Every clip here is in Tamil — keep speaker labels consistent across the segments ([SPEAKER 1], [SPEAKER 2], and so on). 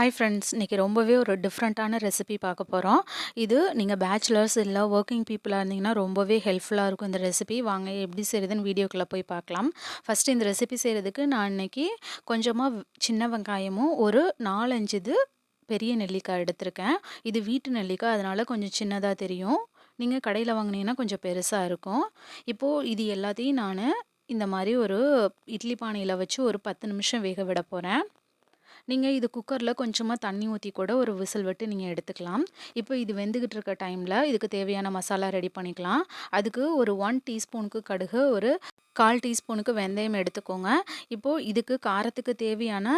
[SPEAKER 1] ஹாய் ஃப்ரெண்ட்ஸ் இன்றைக்கி ரொம்பவே ஒரு டிஃப்ரெண்ட்டான ரெசிபி பார்க்க போகிறோம் இது நீங்கள் பேச்சுலர்ஸ் இல்லை ஒர்க்கிங் பீப்புளாக இருந்தீங்கன்னா ரொம்பவே ஹெல்ப்ஃபுல்லாக இருக்கும் இந்த ரெசிபி வாங்க எப்படி செய்கிறதுன்னு வீடியோக்குள்ளே போய் பார்க்கலாம். ஃபஸ்ட்டு இந்த ரெசிபி செய்கிறதுக்கு நான் இன்றைக்கி கொஞ்சமாக சின்ன வெங்காயமும் ஒரு நாலஞ்சு இது பெரிய நெல்லிக்காய் எடுத்திருக்கேன். இது வீட்டு நெல்லிக்காய் அதனால் கொஞ்சம் சின்னதாக தெரியும். நீங்கள் கடையில் வாங்கினீங்கன்னா கொஞ்சம் பெருசாக இருக்கும். இப்போது இது எல்லாத்தையும் நான் இந்த மாதிரி ஒரு இட்லி பானையில் வச்சு ஒரு பத்து நிமிஷம் வேக விட போகிறேன் நீங்கள் இது குக்கரில் கொஞ்சமாக தண்ணி ஊற்றி கூட ஒரு விசில் விட்டு நீங்கள் எடுத்துக்கலாம். இப்போ இது வெந்துக்கிட்டு இருக்க டைமில் இதுக்கு தேவையான மசாலா ரெடி பண்ணிக்கலாம். அதுக்கு ஒரு ஒன் டீஸ்பூனுக்கு கடுகு ஒரு கால் டீஸ்பூனுக்கு வெந்தயம் எடுத்துக்கோங்க. இப்போது இதுக்கு காரத்துக்கு தேவையான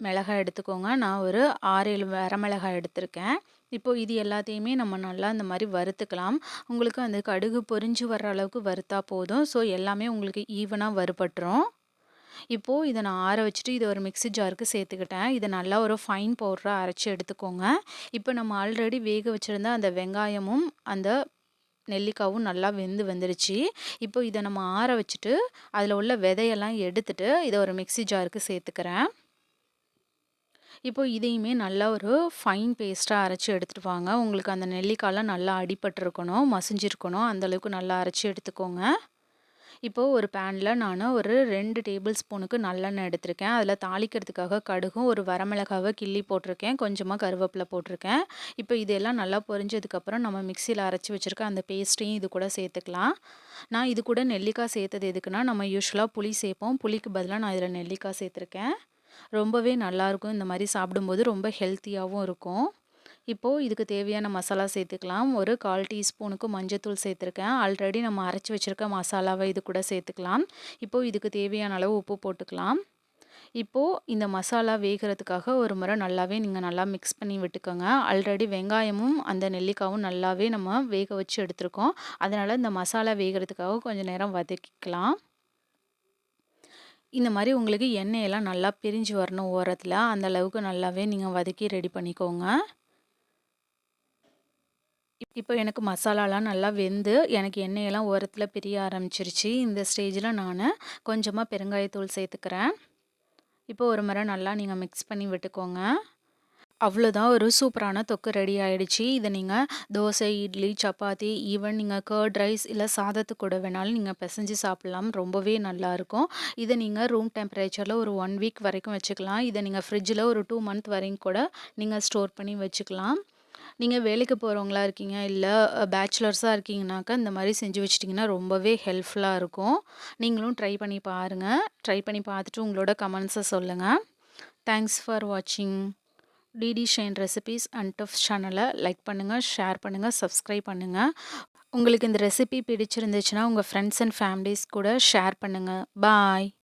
[SPEAKER 1] மிளகாய் எடுத்துக்கோங்க. நான் ஒரு ஆறு ஏழு வரமிளகாய் எடுத்திருக்கேன். இப்போது இது எல்லாத்தையுமே நம்ம நல்லா இந்த மாதிரி வறுத்துக்கலாம். உங்களுக்கு அந்த கடுகு பொரிஞ்சு வர்ற அளவுக்கு வறுத்தா போதும். ஸோ எல்லாமே உங்களுக்கு ஈவனாக வறுபட்டுரும். இப்போது இதை நான் ஆற வச்சுட்டு இதை ஒரு மிக்சி ஜாருக்கு சேர்த்துக்கிட்டேன். இதை நல்லா ஒரு ஃபைன் பவுடராக அரைச்சி எடுத்துக்கோங்க. இப்போ நம்ம ஆல்ரெடி வேக வச்சுருந்த அந்த வெங்காயமும் அந்த நெல்லிக்காவும் நல்லா வெந்து வந்துருச்சு. இப்போ இதை நம்ம ஆற வச்சுட்டு அதில் உள்ள விதையெல்லாம் எடுத்துட்டு இதை ஒரு மிக்சி ஜாருக்கு சேர்த்துக்கிறேன். இப்போ இதையுமே நல்லா ஒரு ஃபைன் பேஸ்ட்டாக அரைச்சி எடுத்துகிட்டு வாங்க. உங்களுக்கு அந்த நெல்லிக்காயெலாம் நல்லா அடிபட்டிருக்கணும் மசிஞ்சிருக்கணும் அந்தளவுக்கு நல்லா அரைச்சி எடுத்துக்கோங்க. இப்போது ஒரு பேனில் நான் ஒரு ரெண்டு டேபிள் ஸ்பூனுக்கு நல்லெண்ணெய் எடுத்திருக்கேன். அதில் தாளிக்கிறதுக்காக கடுகும் ஒரு வரமிளகாவை கிள்ளி போட்டிருக்கேன். கொஞ்சமாக கருவேப்பிலை போட்டிருக்கேன். இப்போ இதெல்லாம் நல்லா பொரிஞ்சதுக்கப்புறம் நம்ம மிக்சியில் அரைச்சி வச்சுருக்க அந்த பேஸ்ட்டையும் இது கூட சேர்த்துக்கலாம். நான் இது கூட நெல்லிக்காய் சேர்த்தது எதுக்குன்னா நம்ம யூஸ்வலாக புளி சேர்ப்போம். புளிக்கு பதிலாக நான் இதில் நெல்லிக்காய் சேர்த்துருக்கேன். ரொம்பவே நல்லாயிருக்கும் இந்த மாதிரி சாப்பிடும்போது ரொம்ப ஹெல்த்தியாகவும் இருக்கும். இப்போது இதுக்கு தேவையான மசாலா சேர்த்துக்கலாம். ஒரு கால் டீஸ்பூனுக்கு மஞ்சத்தூள் சேர்த்துருக்கேன். ஆல்ரெடி நம்ம அரைச்சி வச்சுருக்க மசாலாவை இது கூட சேர்த்துக்கலாம். இப்போது இதுக்கு தேவையான அளவு உப்பு போட்டுக்கலாம். இப்போது இந்த மசாலா வேகிறதுக்காக ஒரு முறை நல்லாவே நீங்கள் நல்லா மிக்ஸ் பண்ணி விட்டுக்கோங்க. ஆல்ரெடி வெங்காயமும் அந்த நெல்லிக்காவும் நல்லாவே நம்ம வேக வச்சு எடுத்துருக்கோம். அதனால் இந்த மசாலா வேகிறதுக்காக கொஞ்சம் நேரம் வதக்கிக்கலாம். இந்த மாதிரி உங்களுக்கு எண்ணெயெல்லாம் நல்லா பிரிஞ்சு வரணும் ஓரத்தில். அந்த அளவுக்கு நல்லாவே நீங்கள் வதக்கி ரெடி பண்ணிக்கோங்க. இப்போ எனக்கு மசாலாலாம் நல்லா வெந்து எனக்கு எண்ணெயெல்லாம் ஓரத்தில் பிரிய ஆரம்பிச்சிருச்சு. இந்த ஸ்டேஜில் நான் கொஞ்சமாக பெருங்காயத்தூள் சேர்த்துக்கிறேன். இப்போ ஒரு முறை நல்லா நீங்கள் மிக்ஸ் பண்ணி விட்டுக்கோங்க. அவ்வளோதான் ஒரு சூப்பரான தொக்கு ரெடி ஆகிடுச்சு இதை நீங்கள் தோசை இட்லி சப்பாத்தி ஈவன் நீங்கள் கர்ட் ரைஸ் இல்லை சாதத்து கூட வேணாலும் நீங்கள் பிசைஞ்சு சாப்பிட்லாம். ரொம்பவே நல்லாயிருக்கும் இதை நீங்கள் ரூம் டெம்பரேச்சரில் ஒரு ஒன் வீக் வரைக்கும் வச்சுக்கலாம். இதை நீங்கள் ஃப்ரிட்ஜில் ஒரு டூ மந்த் வரைக்கும் கூட நீங்கள் ஸ்டோர் பண்ணி வச்சுக்கலாம். நீங்கள் வேலைக்கு போகிறவங்களா இருக்கீங்க இல்லை பேச்சுலர்ஸாக இருக்கீங்கனாக்கா இந்த மாதிரி செஞ்சு வச்சிட்டிங்கன்னா ரொம்பவே ஹெல்ப்ஃபுல்லாக இருக்கும். நீங்களும் ட்ரை பண்ணி பாருங்கள் ட்ரை பண்ணி பார்த்துட்டு உங்களோட கமெண்ட்ஸை சொல்லுங்கள் தேங்க்ஸ் ஃபார் வாட்சிங் DD shine recipes and tough சேனலை லைக் பண்ணுங்கள் ஷேர் பண்ணுங்கள் சப்ஸ்கிரைப் பண்ணுங்கள் உங்களுக்கு இந்த ரெசிபி பிடிச்சிருந்துச்சுன்னா உங்கள் ஃப்ரெண்ட்ஸ் அண்ட் ஃபேமிலிஸ் கூட ஷேர் பண்ணுங்கள் பாய்